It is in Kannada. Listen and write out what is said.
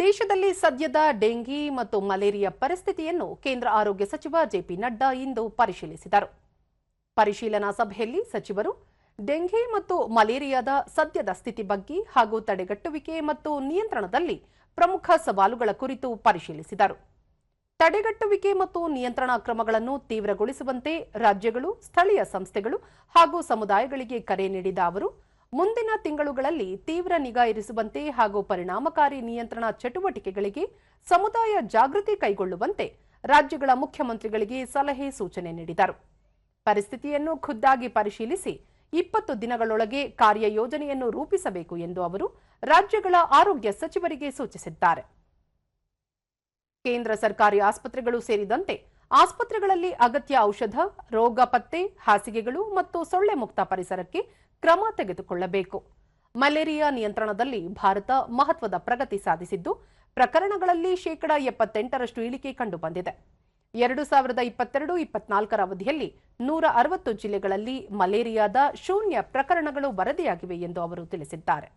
ದೇಶದಲ್ಲಿ ಸದ್ಯದ ಡೆಂಗಿ ಮತ್ತು ಮಲೇರಿಯಾ ಪರಿಸ್ಥಿತಿಯನ್ನು ಕೇಂದ್ರ ಆರೋಗ್ಯ ಸಚಿವ ಜೆಪಿ ನಡ್ಡಾ ಇಂದು ಪರಿಶೀಲಿಸಿದರು. ಪರಿಶೀಲನಾ ಸಭೆಯಲ್ಲಿ ಸಚಿವರು, ಡೆಂಗಿ ಮತ್ತು ಮಲೇರಿಯಾದ ಸದ್ಯದ ಸ್ಥಿತಿ ಬಗ್ಗೆ ಹಾಗೂ ತಡೆಗಟ್ಟುವಿಕೆ ಮತ್ತು ನಿಯಂತ್ರಣದಲ್ಲಿ ಪ್ರಮುಖ ಸವಾಲುಗಳ ಕುರಿತು ಪರಿಶೀಲಿಸಿದರು. ತಡೆಗಟ್ಟುವಿಕೆ ಮತ್ತು ನಿಯಂತ್ರಣ ಕ್ರಮಗಳನ್ನು ತೀವ್ರಗೊಳಿಸುವಂತೆ ರಾಜ್ಯಗಳು, ಸ್ಥಳೀಯ ಸಂಸ್ಥೆಗಳು ಹಾಗೂ ಸಮುದಾಯಗಳಿಗೆ ಕರೆ ನೀಡಿದ ಅವರು ಮುಂದಿನ ತಿಂಗಳುಗಳಲ್ಲಿ ತೀವ್ರ ನಿಗಾ ಇರಿಸುವಂತೆ ಹಾಗೂ ಪರಿಣಾಮಕಾರಿ ನಿಯಂತ್ರಣ ಚಟುವಟಿಕೆಗಳಿಗೆ ಸಮುದಾಯ ಜಾಗೃತಿ ಕೈಗೊಳ್ಳುವಂತೆ ರಾಜ್ಯಗಳ ಮುಖ್ಯಮಂತ್ರಿಗಳಿಗೆ ಸಲಹೆ ಸೂಚನೆ ನೀಡಿದರು. ಪರಿಸ್ಥಿತಿಯನ್ನು ಖುದ್ದಾಗಿ ಪರಿಶೀಲಿಸಿ ಇಪ್ಪತ್ತು ದಿನಗಳೊಳಗೆ ಕಾರ್ಯಯೋಜನೆಯನ್ನು ರೂಪಿಸಬೇಕು ಎಂದು ಅವರು ರಾಜ್ಯಗಳ ಆರೋಗ್ಯ ಸಚಿವರಿಗೆ ಸೂಚಿಸಿದ್ದಾರೆ. ಕೇಂದ್ರ ಸರ್ಕಾರಿ ಆಸ್ಪತ್ರೆಗಳು ಸೇರಿದಂತೆ ಆಸ್ಪತ್ರೆಗಳಲ್ಲಿ ಅಗತ್ಯ ಔಷಧ, ರೋಗ ಪತ್ತೆ, ಹಾಸಿಗೆಗಳು ಮತ್ತು ಸೊಳ್ಳೆ ಮುಕ್ತ ಪರಿಸರಕ್ಕೆ ಕ್ರಮ ತೆಗೆದುಕೊಳ್ಳಬೇಕು. ಮಲೇರಿಯಾ ನಿಯಂತ್ರಣದಲ್ಲಿ ಭಾರತ ಮಹತ್ವದ ಪ್ರಗತಿ ಸಾಧಿಸಿದ್ದು, ಪ್ರಕರಣಗಳಲ್ಲಿ ಶೇಕಡಾ ಎಪ್ಪತ್ತೆಂಟರಷ್ಟು ಇಳಿಕೆ ಕಂಡುಬಂದಿದೆ. ಎರಡು ಸಾವಿರದ ಇಪ್ಪತ್ತೆರಡು, ಇಪ್ಪತ್ನಾಲ್ಕರ ಅವಧಿಯಲ್ಲಿ ನೂರ ಅರವತ್ತು ಜಿಲ್ಲೆಗಳಲ್ಲಿ ಮಲೇರಿಯಾದ ಶೂನ್ಯ ಪ್ರಕರಣಗಳು ವರದಿಯಾಗಿವೆ ಎಂದು ಅವರು ತಿಳಿಸಿದ್ದಾರೆ.